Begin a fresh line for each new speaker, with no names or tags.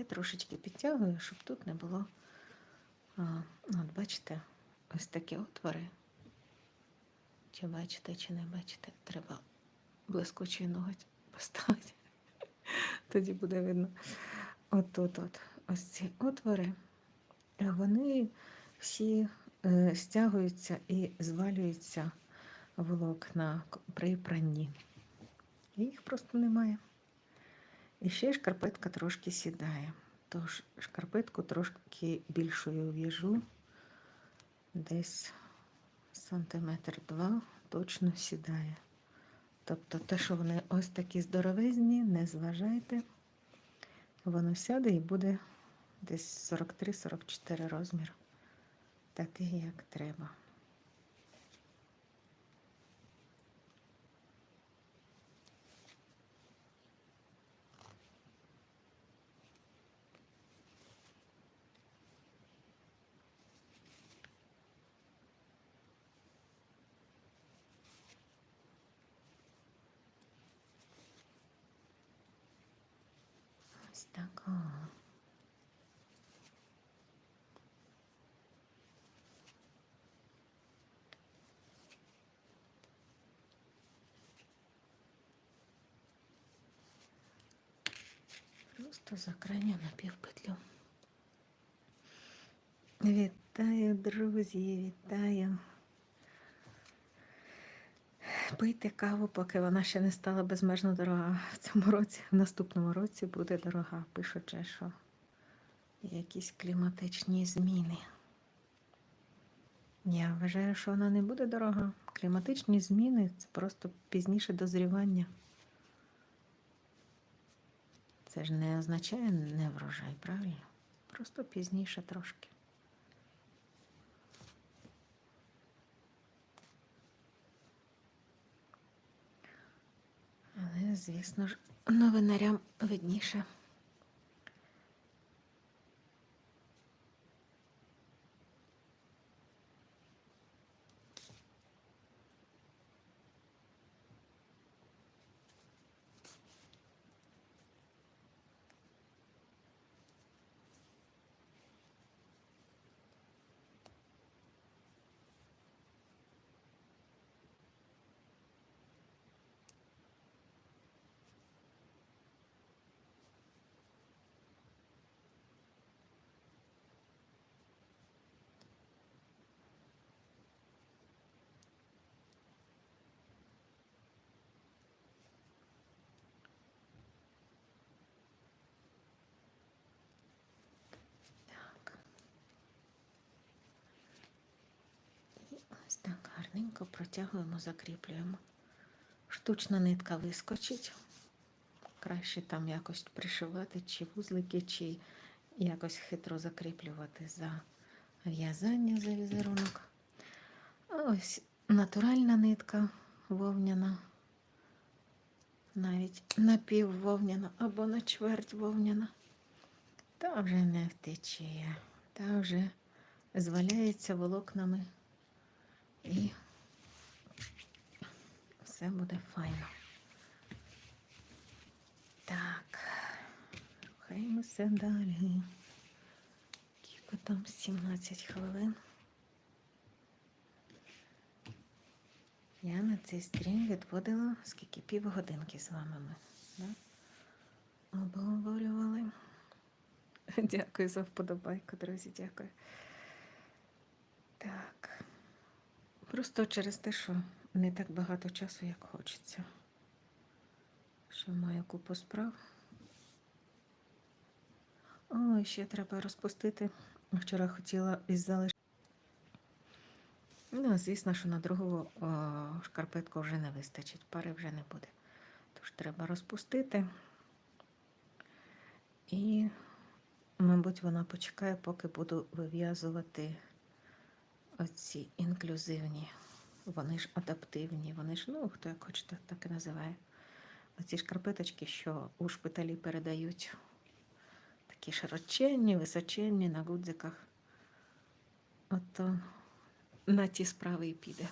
Я трошечки підтягую, щоб тут не було. От бачите, ось такі отвори. Чи бачите, чи не бачите, треба блискучий ноготь поставити. Тоді буде видно. От тут, от, ось ці отвори. Вони всі е, стягуються і звалюються волокна при пранні. Їх просто немає. І ще шкарпетка трошки сідає. Тож шкарпетку трошки більшою в'яжу, десь сантиметр два точно сідає. Тобто те, що вони ось такі здоровезні, не зважайте. Воно сяде і буде десь 43-44 розмір. Такий, як треба. Ось так. О. Просто за крайню напівпетлю. Вітаю, друзі, вітаю. Пийте каву, поки вона ще не стала безмежно дорога. В цьому році, в наступному році буде дорога. Пишучи, що якісь кліматичні зміни. Я вважаю, що вона не буде дорога. Кліматичні зміни це просто пізніше дозрівання. Це ж не означає не врожай, правильно? Просто пізніше трошки. Звісно ж, новинарям видніше. Так. І ось так гарненько протягуємо, закріплюємо. Штучна нитка вискочить. Краще там якось пришивати, чи вузлики, чи якось хитро закріплювати за в'язання за візерунок. Ось натуральна нитка вовняна, навіть напіввовняна або на чверть вовняна. Та вже не втече, та вже зваляється волокнами і все буде файно. Так, рухаємося далі. Кілько там 17 хвилин. Я на цей стрім відводила скільки півгодинки з вами ми. Да? Обговорювали. Дякую за вподобайку, друзі, дякую. Так. Просто через те, що не так багато часу, як хочеться. Що маю купу справ. О, ще треба розпустити. Вчора хотіла із залиш. Ну, звісно, що на другу о, шкарпетку вже не вистачить, пари вже не буде. Тож треба розпустити. І, мабуть, вона почекає, поки буду вив'язувати оці інклюзивні. Вони ж адаптивні, вони ж, ну, хто як хоче, так і називає. Оці шкарпеточки, що у шпиталі передають. Такі широченні, височенні на гудзиках. Ото на ті справи і піде.